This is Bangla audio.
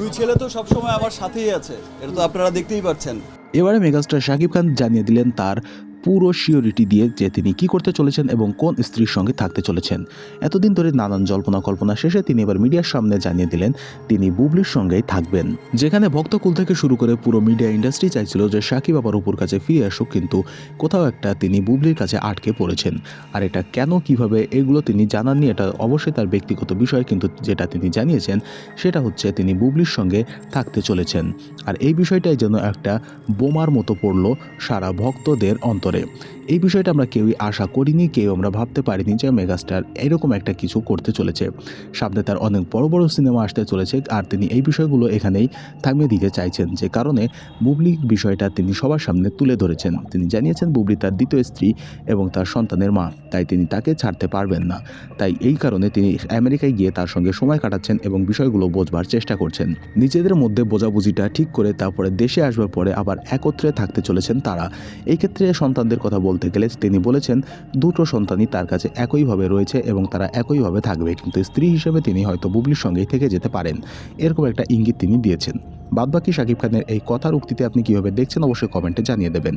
দুই ছেলে তো সবসময় আমার সাথেই আছে। এটা তো আপনারা দেখতেই পাচ্ছেন এবারে মেগাস্টার শাকিব খান জানিয়ে দিলেন তার পুরো শিওরিটি দিয়ে যে তিনি কি করতে চলেছেন এবং কোন স্ত্রীর সঙ্গে থাকতে চলেছেন। এতদিন ধরে নানান জল্পনা কল্পনা শেষে তিনি এবার মিডিয়ার সামনে জানিয়ে দিলেন, তিনি বুবলির সঙ্গেই থাকবেন। যেখানে ভক্তকুল থেকে শুরু করে পুরো মিডিয়া ইন্ডাস্ট্রি চাইছিল যে সাকিব আবার উপর কাছে ফিরে আসুক, কিন্তু কোথাও একটা তিনি বুবলির কাছে আটকে পড়েছেন। আর এটা কেন, কীভাবে, এগুলো তিনি জানাননি, এটা অবশ্যই তার ব্যক্তিগত বিষয়, কিন্তু যেটা তিনি জানিয়েছেন, সেটা হচ্ছে তিনি বুবলির সঙ্গে থাকতে চলেছেন। আর এই বিষয়টাই যেন একটা বোমার মতো পড়ল সারা ভক্তদের অন্তরে। এই বিষয়টা আমরা কেউই আশা করিনি, কেউ আমরা ভাবতে পারিনি যে মেগাস্টার এরকম একটা কিছু করতে চলেছে। সামনে তার অনেক বড় বড় সিনেমা আসতে চলেছে আর তিনি এই বিষয়গুলো এখানেই থামিয়ে দিতে চাইছেন, যে কারণে বুবলি বিষয়টা তিনি সবার সামনে তুলে ধরেছেন। তিনি জানিয়েছেন বুবলি তার দ্বিতীয় স্ত্রী এবং তার সন্তানের মা, তাই তিনি তাকে ছাড়তে পারবেন না। তাই এই কারণে তিনি আমেরিকায় গিয়ে তার সঙ্গে সময় কাটাচ্ছেন এবং বিষয়গুলো বোঝবার চেষ্টা করছেন। নিজেদের মধ্যে বোঝাবুঝিটা ঠিক করে তারপরে দেশে আসবার পরে আবার একত্রে থাকতে চলেছেন তারা। এই ক্ষেত্রে সন্তানদের কথা বলতে গেলে তিনি বলেছেন, দুটো সন্তানই তার কাছে একইভাবে রয়েছে এবং তারা একইভাবে থাকবে, কিন্তু স্ত্রী হিসেবে তিনি হয়তো বুবলির সঙ্গেই থেকে যেতে পারেন। এরকম একটা ইঙ্গিত তিনি দিয়েছেন। বাদবাকি শাকিব খানের এই কথার উক্তিতে আপনি কীভাবে দেখছেন, অবশ্যই কমেন্টে জানিয়ে দেবেন।